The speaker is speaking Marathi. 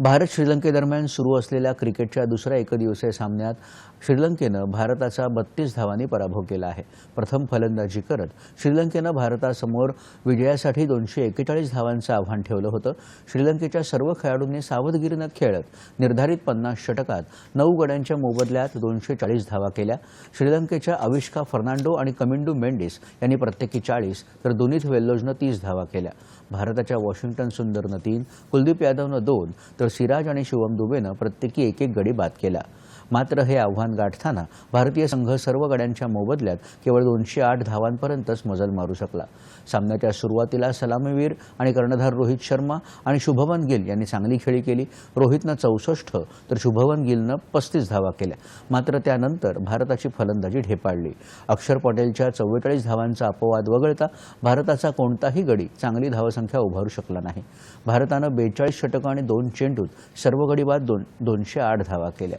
भारत श्रीलंकेदरम्यान सुरू असलेल्या क्रिकेटच्या दुसऱ्या एकदिवसीय सामन्यात श्रीलंकेनं भारताचा बत्तीस धावांनी पराभव केला आहे. प्रथम फलंदाजी करत श्रीलंकेनं भारतासमोर विजयासाठी दोनशे एकेचाळीस धावांचं आव्हान ठेवलं होतं. श्रीलंकेच्या सर्व खेळाडूंनी सावधगिरीनं खेळत निर्धारित पन्नास षटकात नऊ गड्यांच्या मोबदल्यात दोनशे चाळीस धावा केल्या. श्रीलंकेच्या अविष्का फर्नांडो आणि कमिंडू मेंडिस यांनी प्रत्येकी चाळीस तर दोनिथ वेल्लोजनं तीस धावा केल्या. भारताच्या वॉशिंग्टन सुंदरनं तीन कुलदीप यादवनं दोन तर तर सिराज आणि शिवम दुबेनं प्रत्येकी एक एक गडी बाद केला. मात्र हे आव्हान गाठताना भारतीय संघ सर्व गड्यांच्या मोबदल्यात केवळ दोनशे आठ धावांपर्यंतच मजल मारू शकला. सामन्याच्या सुरुवातीला सलामीवीर आणि कर्णधार रोहित शर्मा आणि शुभमन गिल यांनी चांगली खेळी केली. रोहितनं चौसष्ट तर शुभमन गिलनं पस्तीस धावा केल्या. मात्र त्यानंतर भारताची फलंदाजी ढेपाळली. अक्षर पटेलच्या चव्वेचाळीस धावांचा अपवाद वगळता भारताचा कोणताही गडी चांगली धावसंख्या उभारू शकला नाही. भारतानं बेचाळीस षटकं आणि दोन चेंडूत सर्व गडी बाद दोन दोनशे आठ धावा केल्या.